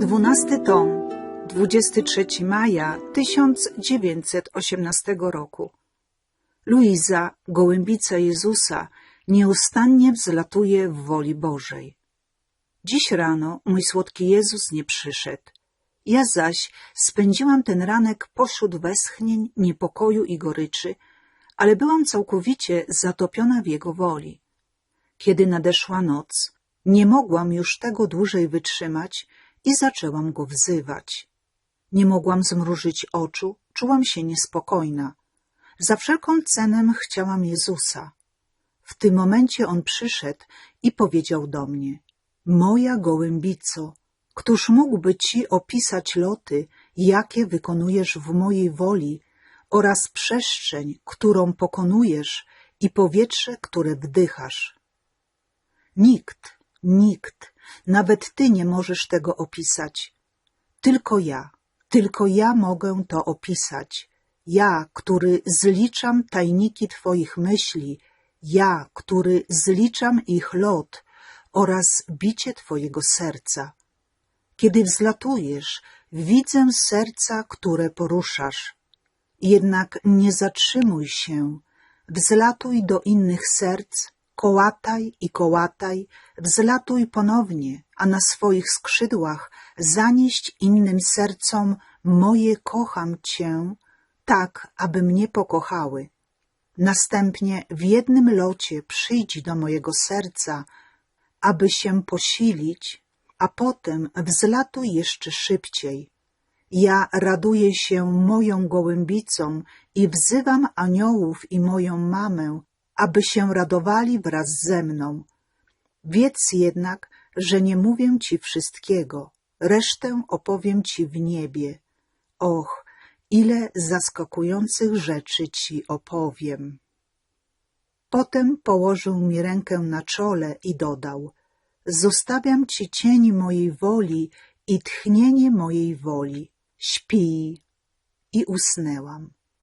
Dwunasty tom, 23 maja 1918 roku. Luiza, gołębica Jezusa, nieustannie wzlatuje w woli Bożej. Dziś rano mój słodki Jezus nie przyszedł. Ja zaś spędziłam ten ranek pośród westchnień, niepokoju i goryczy, ale byłam całkowicie zatopiona w Jego woli. Kiedy nadeszła noc, nie mogłam już tego dłużej wytrzymać i zaczęłam Go wzywać. Nie mogłam zmrużyć oczu, czułam się niespokojna. Za wszelką cenę chciałam Jezusa. W tym momencie On przyszedł i powiedział do mnie — Moja gołębico, któż mógłby Ci opisać loty, jakie wykonujesz w mojej woli oraz przestrzeń, którą pokonujesz i powietrze, które wdychasz? Nikt, nikt, nawet Ty nie możesz tego opisać. Tylko ja, tylko ja mogę to opisać. Ja, który zliczam tajniki Twoich myśli, ja, który zliczam ich lot oraz bicie Twojego serca. Kiedy wzlatujesz, widzę serca, które poruszasz. Jednak nie zatrzymuj się, wzlatuj do innych serc, kołataj i kołataj, wzlatuj ponownie, a na swoich skrzydłach zanieść innym sercom moje kocham Cię, tak, aby mnie pokochały. Następnie w jednym locie przyjdź do mojego serca, aby się posilić, a potem wzlatuj jeszcze szybciej. Ja raduję się moją gołębicą i wzywam aniołów i moją mamę, aby się radowali wraz ze mną. Wiedz jednak, że nie mówię ci wszystkiego, resztę opowiem ci w niebie. Och, ile zaskakujących rzeczy ci opowiem. Potem położył mi rękę na czole i dodał — Zostawiam ci cień mojej woli i tchnienie mojej woli. Śpij. I usnęłam.